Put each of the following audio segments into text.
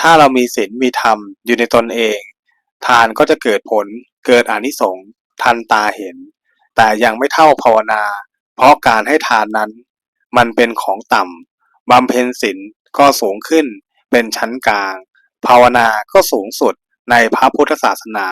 ถ้าเรามีศีลมีธรรมอยู่ในตนเอง ทานก็จะเกิดผลเกิดอนิสงส์ทันตาเห็น แต่ยังไม่เท่าภาวนา เพราะการให้ทานนั้น มันเป็นของต่ำบำเพ็ญศีลก็สูงขึ้นเป็นชั้นกลาง ภาวนาก็สูงสุดในพระพุทธศาสนา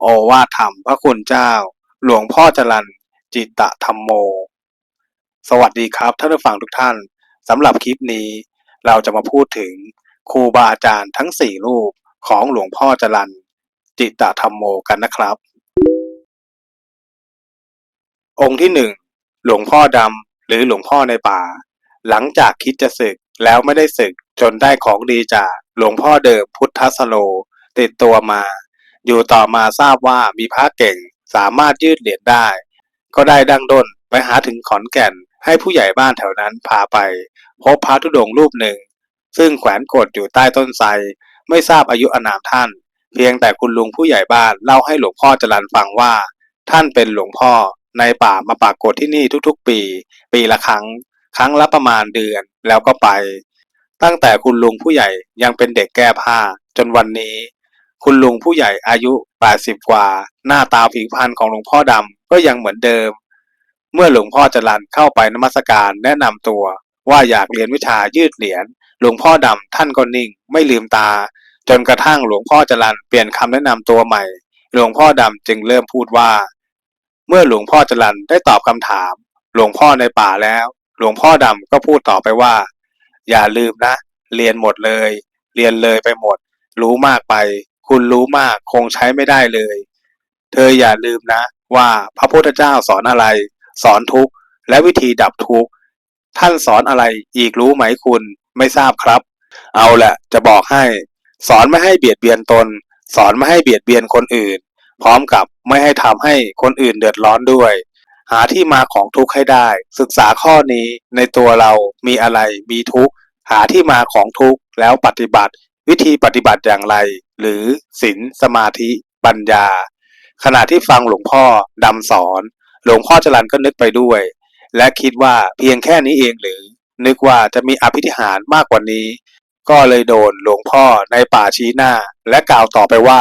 โอวาทธรรมพระคุณเจ้า หลวงพ่อจรันจิตตธรรมโม สวัสดีครับท่านผู้ฟังทุกท่านสำหรับคลิปนี้เราจะมาพูดถึง ครูบาอาจารย์ทั้งสี่รูปของหลวงพ่อจรันจิตตธรรมโมกันนะครับ องค์ที่หนึ่งหลวงพ่อดำหรือหลวงพ่อในป่า หลังจากคิดจะศึกแล้วไม่ได้ศึกจนได้ของดีจากหลวงพ่อเดิมพุทธสโล ติดตัวมา อยู่ต่อมาทราบว่ามีพระเก่งสามารถยืดเหรียญได้ ก็ได้ดังด้นไปหาถึงขอนแก่นให้ผู้ใหญ่บ้านแถวนั้นพาไป พบพระธุดงรูปหนึ่ง ซึ่งแขวนกดอยู่ใต้ต้นไทรไม่ทราบอายุอานามท่าน เพียงแต่คุณลุงผู้ใหญ่บ้านเล่าให้หลวงพ่อจรันฟังว่า ท่านเป็นหลวงพ่อในป่ามาปรากฏที่นี่ทุกๆ ปี ปีละครั้ง ครั้งละประมาณเดือนแล้วก็ไป ตั้งแต่คุณลุงผู้ใหญ่ยังเป็นเด็กแก้ผ้า จนวันนี้ คุณลุงผู้ใหญ่อายุ 80 กว่า หน้าตาผิวพรรณของหลวงพ่อดำก็ยังเหมือนเดิม เมื่อหลวงพ่อจรันเข้าไปนมัสการแนะนำตัวว่าอยากเรียนวิชายืดเหรียญ หลวงพ่อดำท่านก็นิ่ง ไม่ลืมตา จนกระทั่งหลวงพ่อจรันเปลี่ยนคำแนะนำตัวใหม่ หลวงพ่อดำจึงเริ่มพูดว่า เมื่อหลวงพ่อจรันได้ตอบคำถาม หลวงพ่อในป่าแล้ว หลวงพ่อดำก็พูดต่อไปว่า อย่าลืมนะ เรียนหมดเลย เรียนเลยไปหมด รู้มากไป คุณรู้มากคงใช้ไม่ได้เลย เธออย่าลืมนะ ว่าพระพุทธเจ้าสอนอะไร สอนทุกข์และวิธีดับทุกข์ท่านสอนอะไรอีกรู้ไหมคุณ ไม่ทราบครับ เอาแหละจะบอกให้ สอนไม่ให้เบียดเบียนตน สอนไม่ให้เบียดเบียนคนอื่น พร้อมกับไม่ให้ทำให้คนอื่นเดือดร้อนด้วย หาที่มาของทุกข์ให้ได้ ศึกษาข้อนี้ในตัวเรามีอะไรมีทุกข์หาที่มาของทุกข์แล้วปฏิบัติ วิธีปฏิบัติอย่างไร หรือศีลสมาธิปัญญา ขณะที่ฟังหลวงพ่อดำสอน หลวงพ่อจรันก็นึกไปด้วย และคิดว่าเพียงแค่นี้เองหรือ นึกว่าจะมีอภิธิหารมากกว่านี้ ก็เลยโดนหลวงพ่อในป่าชี้หน้า และกล่าวต่อไปว่า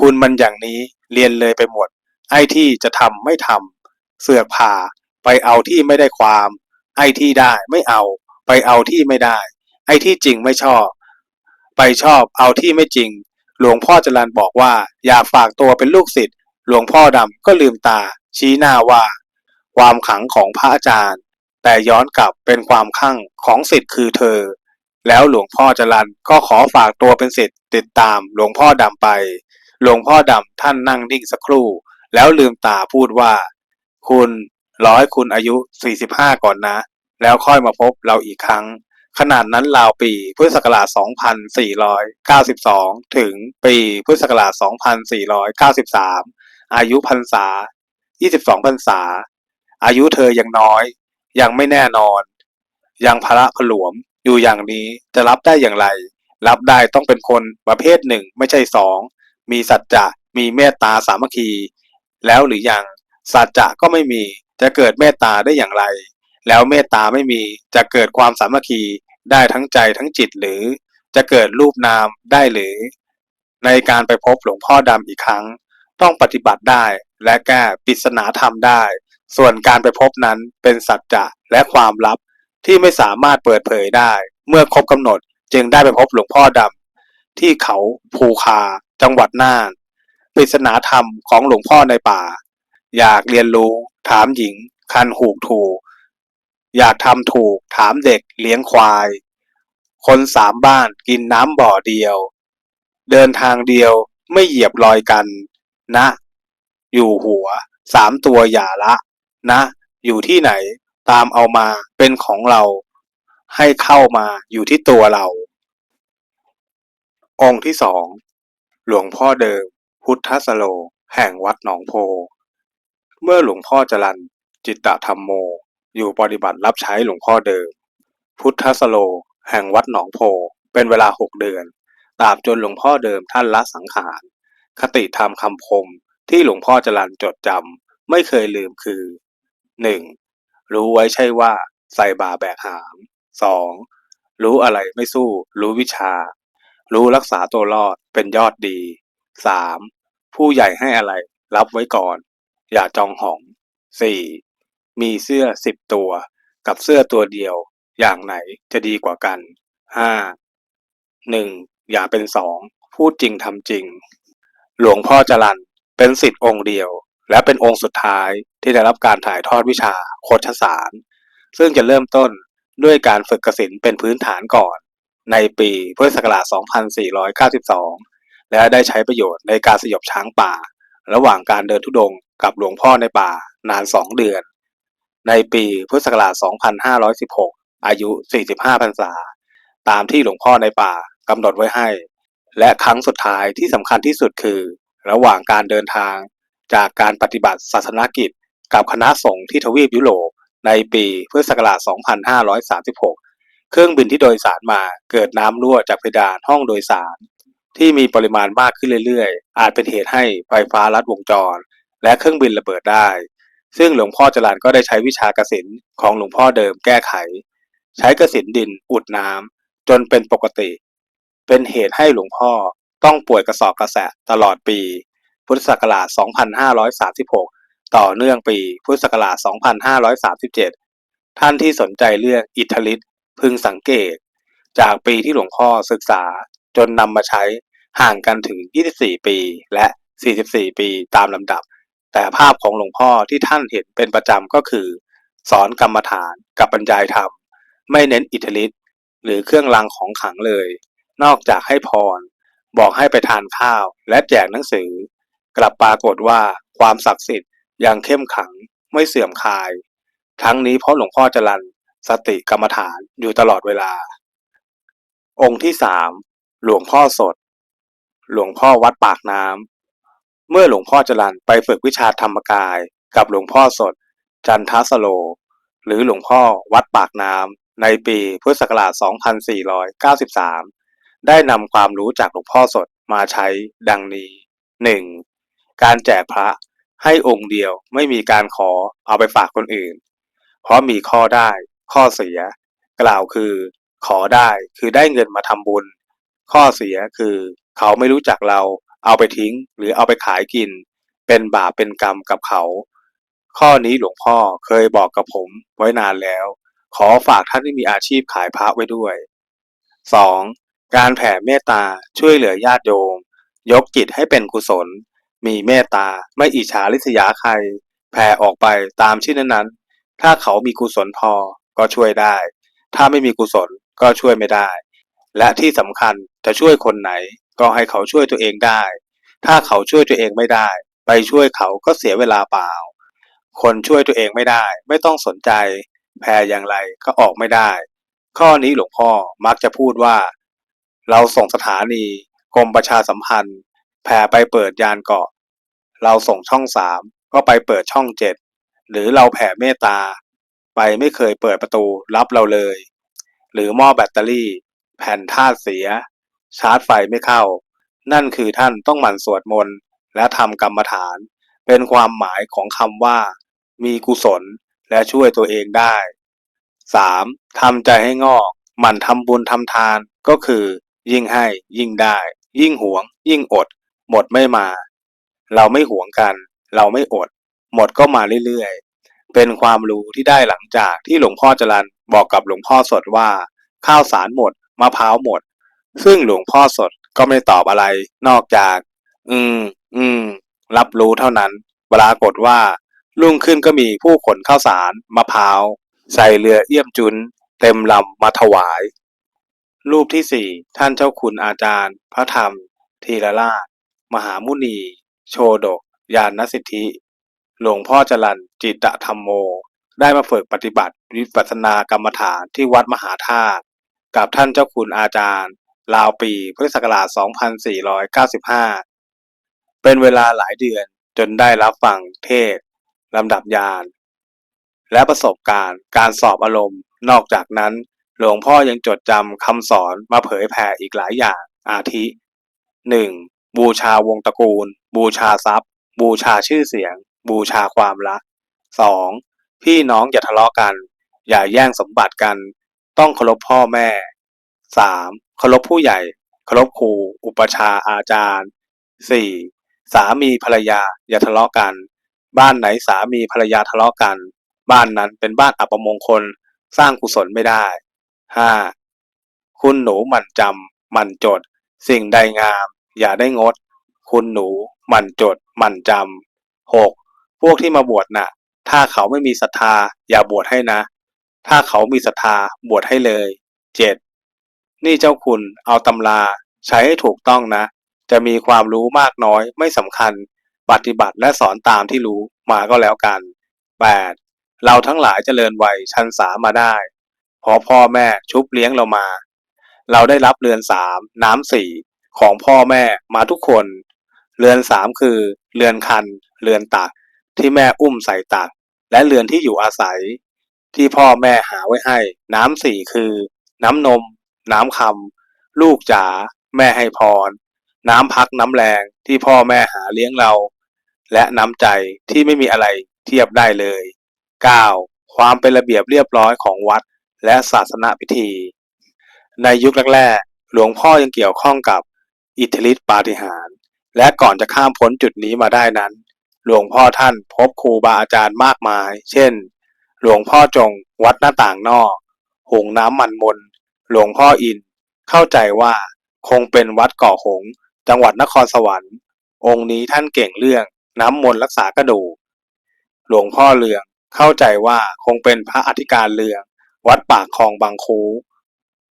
คุณมันอย่างนี้เรียนเลยไปหมด ไอ้ที่จะทำไม่ทำเสือกผ่า ไปเอาที่ไม่ได้ความ ไอ้ที่ได้ไม่เอา ไปเอาที่ไม่ได้ ไอ้ที่จริงไม่ชอบ ไปชอบเอาที่ไม่จริง หลวงพ่อจรันบอกว่า อย่าฝากตัวเป็นลูกศิษย์หลวงพ่อดำก็ลืมตา ชี้หน้าว่า ความขังของพระอาจารย์ แต่ย้อนกลับเป็นความขังของศิษย์คือเธอ แล้วหลวงพ่อจรันก็ขอฝากตัวเป็นศิษย์ติดตามหลวงพ่อดำไป หลวงพ่อดำท่านนั่งนิ่งสักครู่ แล้วลืมตาพูดว่า คุณรอให้คุณอายุ 45 ก่อนนะ แล้วค่อยมาพบเราอีกครั้ง ขนาดนั้นราวปีพุทธศักราช 2492 ถึงปีพุทธศักราช 2493 อายุพรรษา 22พรรษา อายุเธอยังน้อย ยังไม่แน่นอน ยังพระผลวมอยู่อย่างนี้จะรับได้อย่างไร รับได้ต้องเป็นคนประเภทหนึ่งไม่ใช่สองมีสัจจะมีเมตตาสามัคคี แล้วหรือยังสัจจะก็ไม่มีจะเกิดเมตตาได้อย่างไร แล้วเมตตาไม่มีจะเกิดความสามัคคีได้ทั้งใจทั้งจิตหรือ จะเกิดรูปนามได้หรือ ในการไปพบหลวงพ่อดำอีกครั้ง ต้องปฏิบัติได้และแก้ปริศนาธรรมได้ ส่วนการไปพบนั้นเป็นสัจจะและความลับที่ไม่สามารถเปิดเผยได้ เมื่อครบกำหนดจึงได้ไปพบหลวงพ่อดำที่เขาภูคา จังหวัดน่านปริศนาธรรมของหลวงพ่อในป่า อยากเรียนรู้ ถามหญิง คันหูกถูก อยากทำถูก ถามเด็กเลี้ยงควาย คนสามบ้านกินน้ำบ่อเดียว เดินทางเดียวไม่เหยียบรอยกัน นะ อยู่หัว สามตัวอย่าละ นะ อยู่ที่ไหนตามเอามาเป็นของเรา ให้เข้ามาอยู่ที่ตัวเรา องค์ที่สองหลวงพ่อเดิม พุทธสโล แห่งวัดหนองโพ เมื่อหลวงพ่อจรันจิตตธรรมโม อยู่ปฏิบัติรับใช้หลวงพ่อเดิม พุทธสโล แห่งวัดหนองโพ เป็นเวลาหกเดือนตราบจนหลวงพ่อเดิมท่านละสังขาร คติธรรมคำคมที่หลวงพ่อจรันจดจำไม่เคยลืมคือ 1. รู้ไว้ใช่ว่าใส่บาแบกหาม 2. รู้อะไรไม่สู้ รู้วิชา รู้รักษาตัวรอดเป็นยอดดี 3. ผู้ใหญ่ให้อะไร รับไว้ก่อน อย่าจองหอง 4. มีเสื้อสิบตัว กับเสื้อตัวเดียว อย่างไหนจะดีกว่ากัน 5. หนึ่งอย่าเป็นสองพูดจริงทำจริง หลวงพ่อจรันเป็นสิทธิ์องค์เดียว และเป็นองค์สุดท้าย ที่ได้รับการถ่ายทอดวิชาโคชสารซึ่งจะเริ่มต้นด้วยการฝึกกสินเป็นพื้นฐานก่อน ในปีพุทธศักราช 2492 และได้ใช้ประโยชน์ในการสยบช้างป่า ระหว่างการเดินทุดงกับหลวงพ่อในป่านาน 2 เดือน ในปีพุทธศักราช 2516 อายุ 45 พรรษา ตามที่หลวงพ่อในป่ากำหนดไว้ให้ และครั้งสุดท้ายที่สำคัญที่สุดคือ ระหว่างการเดินทางจากการปฏิบัติศาสนกิจ กับคณะสงฆ์ที่ทวีปยุโรปในปีพุทธศักราช 2536 เครื่องบินที่โดยสารมาเกิดน้ำรั่วจากเพดานห้องโดยสาร ที่มีปริมาณมากขึ้นเรื่อยๆ อาจเป็นเหตุให้ไฟฟ้าลัดวงจร และเครื่องบินระเบิดได้ ซึ่งหลวงพ่อจรันก็ได้ใช้วิชากสินของหลวงพ่อเดิมแก้ไข ใช้กสินดินอุดน้ำจนเป็นปกติ เป็นเหตุให้หลวงพ่อต้องป่วยกระสอบกระแสะตลอดปี พุทธศักราช 2536 ต่อเนื่องปีพุทธศักราช 2537 ท่านที่สนใจเรื่องอิทธิฤทธิ์พึงสังเกต จากปีที่หลวงพ่อศึกษาจนนำมาใช้ห่างกันถึง 24 ปีและ 44 ปีตามลำดับ แต่ภาพของหลวงพ่อที่ท่านเห็นเป็นประจำก็คือ สอนกรรมฐานกับบรรยายธรรม ไม่เน้นอิทธิฤทธิ์หรือเครื่องรางของขลังเลย นอกจากให้พร บอกให้ไปทานข้าวและแจกหนังสือ กลับปรากฏว่าความศักดิ์สิทธิ์ ยังเข้มขังไม่เสื่อมคลาย ทั้งนี้เพราะหลวงพ่อจรันสติกรรมฐานอยู่ตลอดเวลา องค์ที่สามหลวงพ่อสด หลวงพ่อวัดปากน้ำเมื่อหลวงพ่อจรันไปฝึกวิชาธรรมกายกับหลวงพ่อสด จันทสโล หรือหลวงพ่อวัดปากน้ำในปีพุทธศักราช 2493 ได้นำความรู้จากหลวงพ่อสดมาใช้ดังนี้ 1. การแจกพระ ให้องค์เดียวไม่มีการขอเอาไปฝากคนอื่น เพราะมีข้อได้ ข้อเสีย กล่าวคือ ขอได้คือได้เงินมาทำบุญ ข้อเสียคือ เขาไม่รู้จักเรา เอาไปทิ้ง หรือเอาไปขายกิน เป็นบาปเป็นกรรมกับเขา ข้อนี้หลวงพ่อเคยบอกกับผมไว้นานแล้ว ขอฝากท่านที่มีอาชีพขายพระไว้ด้วย 2. การแผ่เมตตาช่วยเหลือญาติโยม ยกจิตให้เป็นกุศล มีเมตตา ไม่อิจฉาริษยาใคร แผ่ออกไปตามชื่อนั้นๆ ถ้าเขามีกุศลพอก็ช่วยได้ ถ้าไม่มีกุศลก็ช่วยไม่ได้ และที่สำคัญจะช่วยคนไหน ก็ให้เขาช่วยตัวเองได้ ถ้าเขาช่วยตัวเองไม่ได้ ไปช่วยเขาก็เสียเวลาเปล่า คนช่วยตัวเองไม่ได้ ไม่ต้องสนใจ แพ้อย่างไรก็ออกไม่ได้ ข้อนี้หลวงพ่อมักจะพูดว่า เราส่งสถานีกรมประชาสัมพันธ์ แผ่ไปเปิดยานเกาะ เราส่งช่องสามก็ไปเปิดช่องเจ็ดหรือเราแผ่เมตตา ไปไม่เคยเปิดประตูรับเราเลย หรือหม้อแบตเตอรี่ แผ่นธาตุเสีย ชาร์จไฟไม่เข้า นั่นคือท่านต้องหมั่นสวดมนต์และทำกรรมฐาน เป็นความหมายของคำว่า มีกุศลและช่วยตัวเองได้ 3. ทำใจให้งอกหมั่นทำบุญทำทานก็คือ ยิ่งให้ยิ่งได้ ยิ่งหวง ยิ่งอด หมดไม่มา เราไม่หวงกัน เราไม่อด หมดก็มาเรื่อยๆ เป็นความรู้ที่ได้หลังจากที่หลวงพ่อจรันบอกกับหลวงพ่อสดว่า ข้าวสารหมดมะพร้าวหมด ซึ่งหลวงพ่อสดก็ไม่ตอบอะไรนอกจาก อืม อืม รับรู้เท่านั้นปรากฏว่ารุ่งขึ้นก็มีผู้ขนข้าวสารมะพร้าว ใส่เรือเอี่ยมจุน เต็มลำมาถวาย รูปที่สี่ท่านเจ้าคุณอาจารย์ พระธรรม ทีรราช มหามุนี โชดกยานสิทธิ หลวงพ่อจรันจิตตธรรมโม ได้มาฝึกปฏิบัติวิปัสสนากรรมฐานที่วัดมหาธาตุกับท่านเจ้าคุณอาจารย์ ราวปีพุทธศักราช 2495 เป็นเวลาหลายเดือนจนได้รับฟังเทศลำดับยาน และประสบการณ์การสอบอารมณ์ นอกจากนั้น หลวงพ่อยังจดจำคำสอนมาเผยแผ่อีกหลายอย่างอาทิ 1. บูชาวงตระกูล บูชาทรัพย์ บูชาชื่อเสียง บูชาความรัก 2. พี่น้องอย่าทะเลาะกัน อย่าแย่งสมบัติกัน ต้องเคารพพ่อแม่ 3. เคารพผู้ใหญ่ เคารพครู อุปชาอาจารย์สี่สามีภรรยาอย่าทะเลาะกัน บ้านไหนสามีภรรยาทะเลาะกัน บ้านนั้นเป็นบ้านอัปมงคล สร้างกุศลไม่ได้ห้าคุณหนูหมั่นจำหมั่นจด สิ่งใดงาม อย่าได้งด คุณหนู หมั่นจด หมั่นจำหกพวกที่มาบวชน่ะ ถ้าเขาไม่มีศรัทธา อย่าบวชให้นะ ถ้าเขามีศรัทธาบวชให้เลยเจ็ดนี่เจ้าคุณเอาตำราใช้ให้ถูกต้องนะ จะมีความรู้มากน้อยไม่สำคัญ ปฏิบัติและสอนตามที่รู้มาก็แล้วกัน 8. เราทั้งหลายเจริญวัยชันสามาได้เพอพ่อแม่ชุบเลี้ยงเรามา เราได้รับเรือนสามน้ำสี่ ของพ่อแม่มาทุกคน เรือนสามคือ เรือนคัน เรือนตักที่แม่อุ้มใส่ตักและเรือนที่อยู่อาศัย ที่พ่อแม่หาไว้ให้ น้ำสี่คือ น้ำนม น้ำคำลูกจ๋าแม่ให้พร น้ำพักน้ำแรงที่พ่อแม่หาเลี้ยงเรา และน้ำใจที่ไม่มีอะไรเทียบได้เลย 9. ความเป็นระเบียบเรียบร้อยของวัดและศาสนาพิธี ในยุคแรกๆ หลวงพ่อยังเกี่ยวข้องกับ อิทธิฤทธิปาฏิหาริย์และก่อนจะข้ามพ้นจุดนี้มาได้นั้น หลวงพ่อท่านพบครูบาอาจารย์มากมาย เช่น หลวงพ่อจงวัดหน้าต่างนอกหงน้ำมันมน หลวงพ่ออิน เข้าใจว่าคงเป็นวัดเกาะหง จังหวัดนครสวรรค์ องค์นี้ท่านเก่งเรื่องน้ำมนต์รักษากระดูก หลวงพ่อเลืองเข้าใจว่าคงเป็นพระอธิการเลือง วัดปากคลองบางคู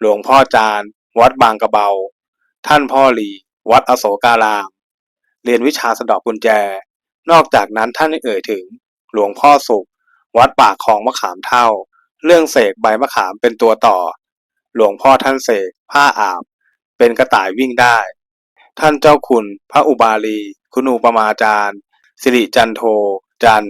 หลวงพ่อจาน วัดบางกระเบา ท่านพ่อหลี วัดอโศการาม เรียนวิชาสะดอกกุญแจ นอกจากนั้นท่านยังเอ่ยถึง หลวงพ่อสุข วัดปากคลองมะขามเท่า เรื่องเสกใบมะขามเป็นตัวต่อ หลวงพ่อท่านเสกผ้าอาบ เป็นกระต่ายวิ่งได้ ท่านเจ้าคุณ พระอุบาลี คุณอุปมาจารย์ สิริจันโท จัน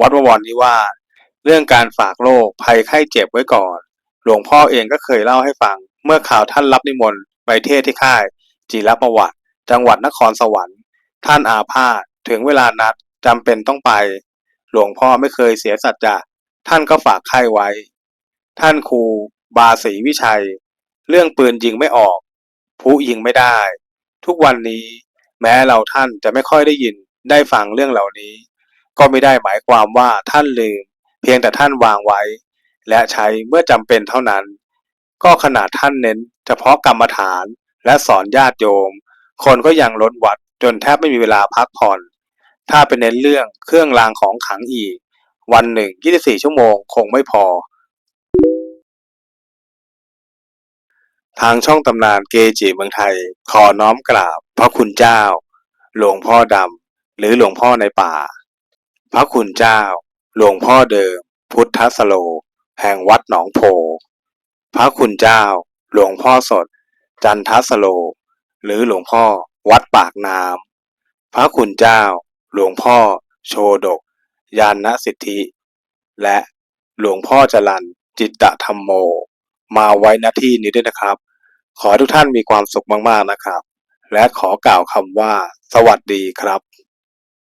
วัดวรนิวาสเรื่องการฝากโรคภัยไข้เจ็บไว้ก่อน หลวงพ่อเองก็เคยเล่าให้ฟัง เมื่อข่าวท่านรับนิมนต์ ไปเทศที่ค่าย จิรประวัติ จังหวัดนครสวรรค์ ท่านอาพาธถึงเวลานัดจำเป็นต้องไป หลวงพ่อไม่เคยเสียสัจจะท่านก็ฝากไข้ไว้ ท่านครูบาศรีวิชัย เรื่องปืนยิงไม่ออก ผู้ยิงไม่ได้ ทุกวันนี้แม้เราท่านจะไม่ค่อยได้ยินได้ฟังเรื่องเหล่านี้ ก็ไม่ได้หมายความว่าท่านลืม เพียงแต่ท่านวางไว้ และใช้เมื่อจำเป็นเท่านั้น ก็ขนาดท่านเน้นเฉพาะกรรมฐานและสอนญาติโยม คนก็ยังล้นวัดจนแทบไม่มีเวลาพักผ่อน ถ้าเป็นเน้นเรื่องเครื่องรางของขลังอีก วันหนึ่ง 24 ชั่วโมงคงไม่พอ ทางช่องตำนานเกจิเมืองไทย ขอน้อมกราบ พระคุณเจ้า หลวงพ่อดำหรือหลวงพ่อในป่า พระคุณเจ้า หลวงพ่อเดิม พุทธสโล แห่งวัดหนองโพ พระคุณเจ้า หลวงพ่อสด จันทสโล หรือหลวงพ่อวัดปากน้ำพระคุณเจ้า หลวงพ่อ โชดก ยานนสิทธิ และหลวงพ่อจรันจิตตธรรมโม มาไว้ณที่นี้ด้วยนะครับ ขอทุกท่านมีความสุขมากๆนะครับ และขอกล่าวคำว่า สวัสดีครับ